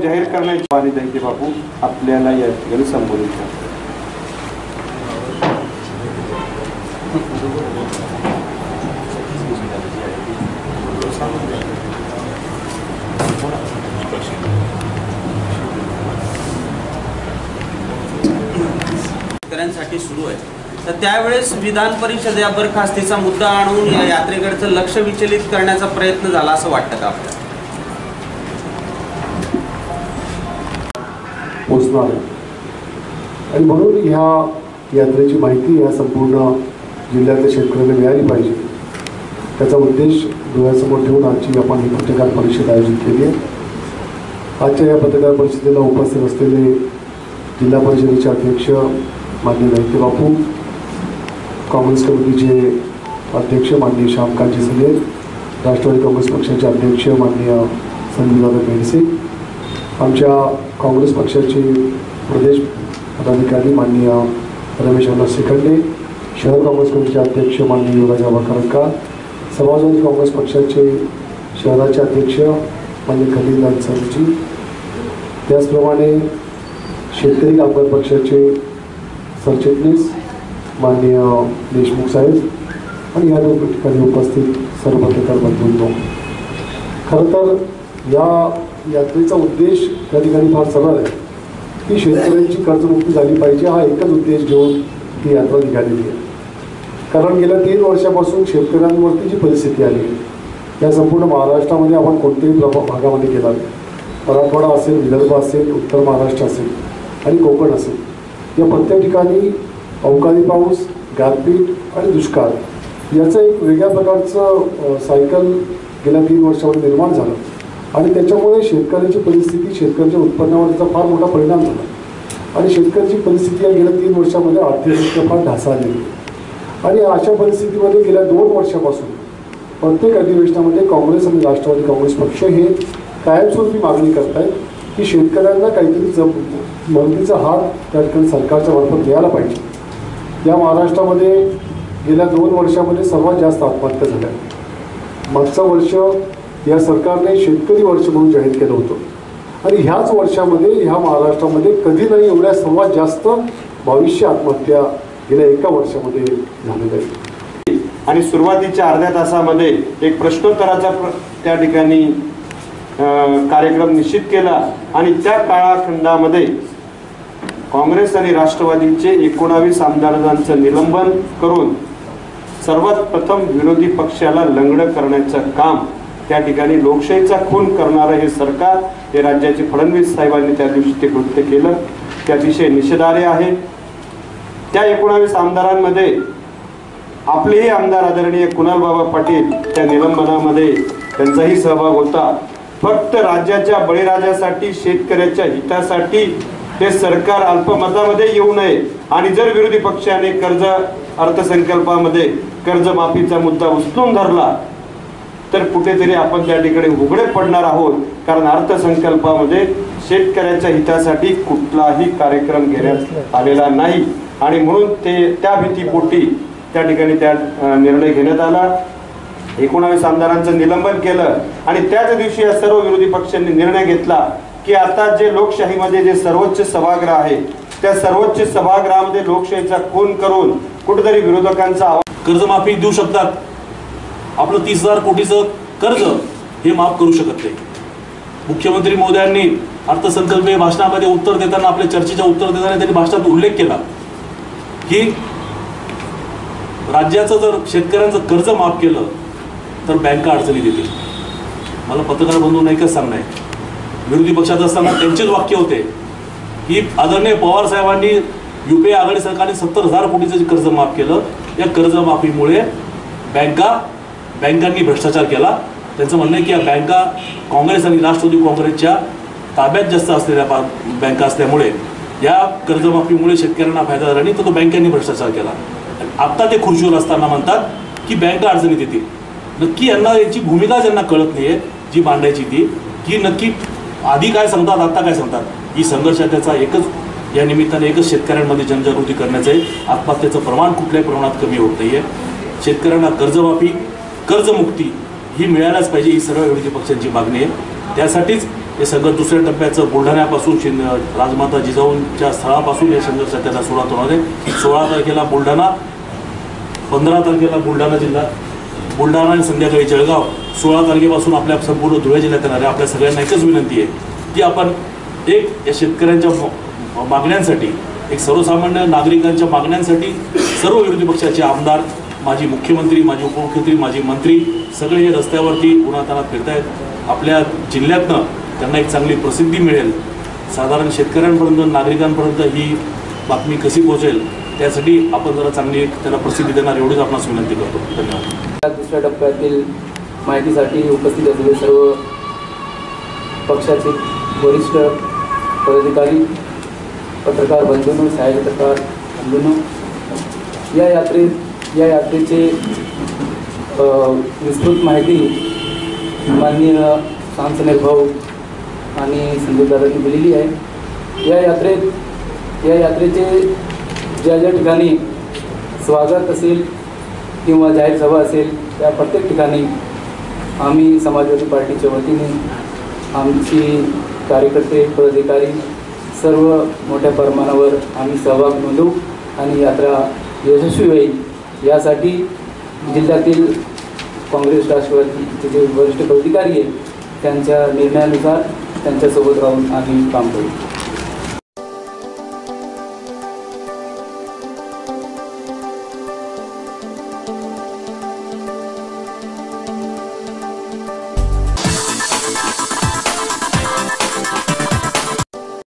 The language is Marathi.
जाहीर करण्याची आणि दैते बापू आपल्याला या ठिकाणी संबोधित करतात शेतकऱ्यांसाठी सुरू आहे. तर त्यावेळेस विधान परिषद या बरखास्तीचा मुद्दा आणून या यात्रेकडचं लक्ष विचलित करण्याचा प्रयत्न झाला असं वाटतं का आपल्याला? पोचणार आहे आणि म्हणून ह्या यात्रेची माहिती या संपूर्ण जिल्ह्यातल्या शेतकऱ्यांना मिळाली पाहिजे. त्याचा उद्देश डोळ्यासमोर ठेवून आजची आपण ही पत्रकार परिषद आयोजित केली आहे. आजच्या या पत्रकार परिषदेला उपस्थित असलेले जिल्हा परिषदेचे अध्यक्ष मान्य दैत्य बापू काँग्रेस कमिटीचे अध्यक्ष माननीय श्यामकांतजी सनेर राष्ट्रवादी काँग्रेस पक्षाचे अध्यक्ष माननीय संजयदादा बेडसे आमच्या काँग्रेस पक्षाचे प्रदेश पदाधिकारी माननीय रमेश अण्णा शिखंडे शहर काँग्रेस कमिटीचे अध्यक्ष माननीय युवराज करंका समाजवादी काँग्रेस पक्षाचे शहराचे अध्यक्ष माननीय खलीलदान सरजी. त्याचप्रमाणे शेतकरी कामगार पक्षाचे सरचिटणीस माननीय देशमुख साहेब आणि या दोन ठिकाणी उपस्थित सर्व पत्रकार बंधूंनो. खरं तर या यात्रेचा उद्देश त्या ठिकाणी फार सरळ आहे. की शेतकऱ्यांची कर्जमुक्ती झाली पाहिजे हा एकच उद्देश घेऊन ही यात्रा निघालेली आहे. कारण गेल्या तीन वर्षापासून शेतकऱ्यांवरती जी परिस्थिती आली आहे या संपूर्ण महाराष्ट्रामध्ये आपण कोणत्याही प्रभा भागामध्ये गेला मराठवाडा असेल विदर्भ असेल उत्तर महाराष्ट्र असेल आणि कोकण असेल या प्रत्येक ठिकाणी अवकाळी पाऊस गारपीट आणि दुष्काळ याचं एक वेगळ्या प्रकारचं सायकल गेल्या तीन वर्षामध्ये निर्माण झालं. आणि त्याच्यामुळे शेतकऱ्याची परिस्थिती शेतकऱ्याच्या उत्पन्नावर त्याचा फार मोठा परिणाम झाला. आणि शेतकऱ्याची परिस्थिती या गेल्या तीन वर्षामध्ये आर्थिकदृष्ट्या फार ढासाळलेली आणि अशा परिस्थितीमध्ये गेल्या दोन वर्षापासून प्रत्येक अधिवेशनामध्ये काँग्रेस आणि राष्ट्रवादी काँग्रेस पक्ष हे कायमस्वरूपी मागणी करतायत की शेतकऱ्यांना काहीतरी जम मदतीचा हात त्या ठिकाणी सरकारच्या मार्फत द्यायला पाहिजे. या महाराष्ट्रामध्ये गेल्या दोन वर्षामध्ये सर्वात जास्त आत्महत्या झाल्या. मागचं वर्ष या सरकारने शेतकरी वर्ष म्हणून जाहीर केलं होतं. आणि ह्याच वर्षामध्ये ह्या महाराष्ट्रामध्ये कधी नाही एवढ्या सर्वात जास्त भविष्य आत्महत्या गेल्या एका वर्षामध्ये झालेल्या आहेत. आणि सुरुवातीच्या अर्ध्या तासामध्ये एक प्रश्नोत्तराचा प्र त्या ठिकाणी कार्यक्रम निश्चित केला आणि त्या काळाखंडामध्ये काँग्रेस आणि राष्ट्रवादीचे एकोणावीस आमदारांचं निलंबन करून सर्वात प्रथम विरोधी पक्षाला लंगडं करण्याचं काम त्या ठिकाणी लोकशाहीचा खून करणारं हे सरकार हे राज्याचे फडणवीस साहेबांनी त्या दिवशी ते कृत्य केलं. ते अतिशय निषेधार्ह आहे. त्या एकोणावीस आमदारांमध्ये आपलेही आमदार आदरणीय कुणाल बाबा पाटील त्या निलंबनामध्ये त्यांचाही सहभाग होता. फक्त राज्याच्या बळीराजासाठी शेतकऱ्याच्या हितासाठी हे सरकार अल्पमतामध्ये येऊ नये आणि जर विरोधी पक्षाने कर्ज अर्थसंकल्पामध्ये कर्जमाफीचा मुद्दा उचलून धरला तर कुठेतरी आपण त्या ठिकाणी उघडे पडणार आहोत कारण अर्थसंकल्पामध्ये शेतकऱ्याच्या हितासाठी कुठलाही कार्यक्रम घेण्यात आलेला नाही. आणि म्हणून ते त्या भीतीपोटी त्या ठिकाणी त्या निर्णय घेण्यात आला. एकोणावीस आमदारांचं निलंबन केलं. आणि त्याच दिवशी या सर्व विरोधी पक्षांनी निर्णय घेतला की आता जे लोकशाहीमध्ये जे सर्वोच्च सभागृह आहे त्या सर्वोच्च सभागृहामध्ये लोकशाहीचा खून करून कुठेतरी विरोधकांचा कर्जमाफी देऊ शकतात. आपलं तीस हजार कोटीचं कर्ज हे माफ करू शकत नाही. मुख्यमंत्री मोदयांनी अर्थसंकल्पीय भाषणामध्ये उत्तर देताना आपल्या चर्चेच्या उत्तर देताना त्यांनी भाषणात उल्लेख केला. की राज्याचं जर शेतकऱ्यांचं कर्ज माफ केलं तर बँका अडचणी देतील मला पत्रकार बंधूंना एकच सांगणं आहे. विरोधी पक्षात असताना त्यांचेच वाक्य होते की आदरणीय पवार साहेबांनी युपीए आघाडी सरकारने सत्तर हजार कोटीचं कर्ज माफ केलं या कर्जमाफीमुळे बँका बँकांनी भ्रष्टाचार केला. त्यांचं म्हणणं आहे की या बँका काँग्रेस आणि राष्ट्रवादी काँग्रेसच्या ताब्यात जास्त असलेल्या बँका असल्यामुळे या कर्जमाफीमुळे शेतकऱ्यांना फायदा झाला नाही तर तो बँकांनी भ्रष्टाचार केला. आत्ता ते खुर्शीवर असताना म्हणतात की बँका अडचणीत येतील. नक्की यांना याची भूमिका ज्यांना कळत नाही आहे जी मांडायची ती की नक्की आधी काय सांगतात आत्ता काय सांगतात? ही संघर्षाचा एकच या निमित्ताने एकच शेतकऱ्यांमध्ये जनजागृती करण्याचं आहे. आत्महत्येचं प्रमाण कुठल्याही प्रमाणात कमी होत आहे शेतकऱ्यांना कर्जमाफी कर्जमुक्ती ही मिळायलाच पाहिजे ही सर्व विरोधी पक्षांची मागणी आहे. त्यासाठीच हे सगळं दुसऱ्या टप्प्याचं बुलढाण्यापासून शिन राजमाता जिजाऊंच्या स्थळापासून या संघर्षात त्यांना सुरुवात होणार आहे. सोळा तारखेला बुलढाणा पंधरा तारखेला बुलढाणा जिल्हा बुलढाणा आणि संध्याकाळी जळगाव सोळा तारखेपासून आपल्या संपूर्ण धुळे जिल्ह्यात येणार आहे. आपल्या सगळ्यांना एकच विनंती आहे की आपण एक या शेतकऱ्यांच्या मागण्यांसाठी एक सर्वसामान्य नागरिकांच्या मागण्यांसाठी सर्व विरोधी पक्षाचे आमदार माजी मुख्यमंत्री माजी उपमुख्यमंत्री माजी मंत्री सगळे हे रस्त्यावरती उन्हातानात फिरतायत. आपल्या जिल्ह्यातनं त्यांना एक चांगली प्रसिद्धी मिळेल. साधारण शेतकऱ्यांपर्यंत नागरिकांपर्यंत ही बातमी कशी पोहोचेल त्यासाठी आपण जरा चांगली त्यांना प्रसिद्धी देणार एवढीच आपणास विनंती करतो. धन्यवाद. दुसऱ्या टप्प्यातील माहितीसाठी उपस्थित असलेले सर्व पक्षाचे वरिष्ठ पदाधिकारी पत्रकार बंधूंनो पत्रकार बंधूंनो या यात्रेत या यात्रेचे विस्तृत माहिती माननीय सांसनेर भाऊ आणि संदीपदादांनी दिलेली आहे. या यात्रेत या यात्रेचे ज्या ज्या ठिकाणी स्वागत असेल किंवा जाहीर सभा असेल त्या प्रत्येक ठिकाणी आम्ही समाजवादी पार्टीच्या वतीने आमची कार्यकर्ते पदाधिकारी सर्व मोठ्या प्रमाणावर आम्ही सहभाग नोंदवू आणि यात्रा यशस्वी होईल. यासाठी जिल्ह्यातील काँग्रेस राष्ट्रवादीचे जे वरिष्ठ पदाधिकारी आहेत त्यांच्या निर्णयानुसार त्यांच्यासोबत राहून आम्ही काम करू.